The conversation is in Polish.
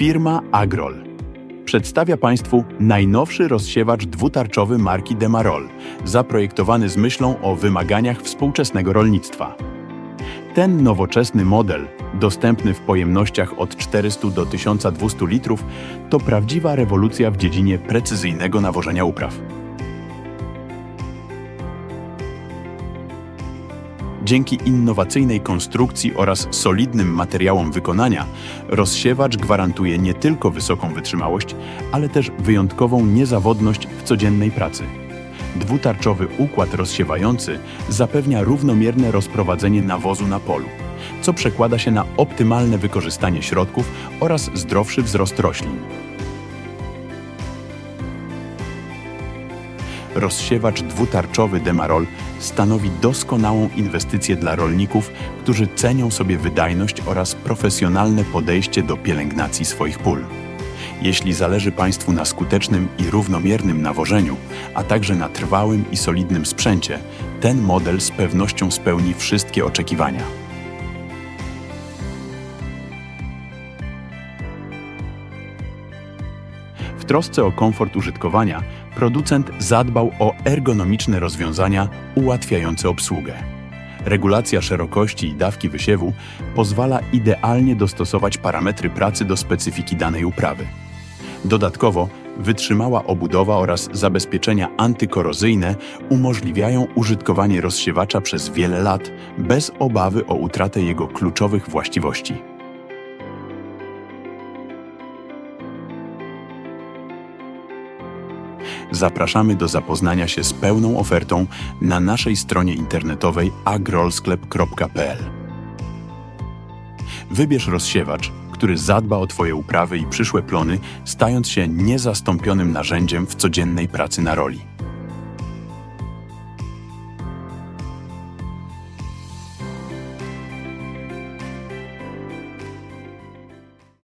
Firma Agrol przedstawia Państwu najnowszy rozsiewacz dwutarczowy marki Demarol, zaprojektowany z myślą o wymaganiach współczesnego rolnictwa. Ten nowoczesny model, dostępny w pojemnościach od 400 do 1200 litrów, to prawdziwa rewolucja w dziedzinie precyzyjnego nawożenia upraw. Dzięki innowacyjnej konstrukcji oraz solidnym materiałom wykonania, rozsiewacz gwarantuje nie tylko wysoką wytrzymałość, ale też wyjątkową niezawodność w codziennej pracy. Dwutarczowy układ rozsiewający zapewnia równomierne rozprowadzenie nawozu na polu, co przekłada się na optymalne wykorzystanie środków oraz zdrowszy wzrost roślin. Rozsiewacz dwutarczowy Demarol stanowi doskonałą inwestycję dla rolników, którzy cenią sobie wydajność oraz profesjonalne podejście do pielęgnacji swoich pól. Jeśli zależy Państwu na skutecznym i równomiernym nawożeniu, a także na trwałym i solidnym sprzęcie, ten model z pewnością spełni wszystkie oczekiwania. Trosce o komfort użytkowania producent zadbał o ergonomiczne rozwiązania ułatwiające obsługę. Regulacja szerokości i dawki wysiewu pozwala idealnie dostosować parametry pracy do specyfiki danej uprawy. Dodatkowo wytrzymała obudowa oraz zabezpieczenia antykorozyjne umożliwiają użytkowanie rozsiewacza przez wiele lat bez obawy o utratę jego kluczowych właściwości. Zapraszamy do zapoznania się z pełną ofertą na naszej stronie internetowej agrolsklep.pl. Wybierz rozsiewacz, który zadba o Twoje uprawy i przyszłe plony, stając się niezastąpionym narzędziem w codziennej pracy na roli.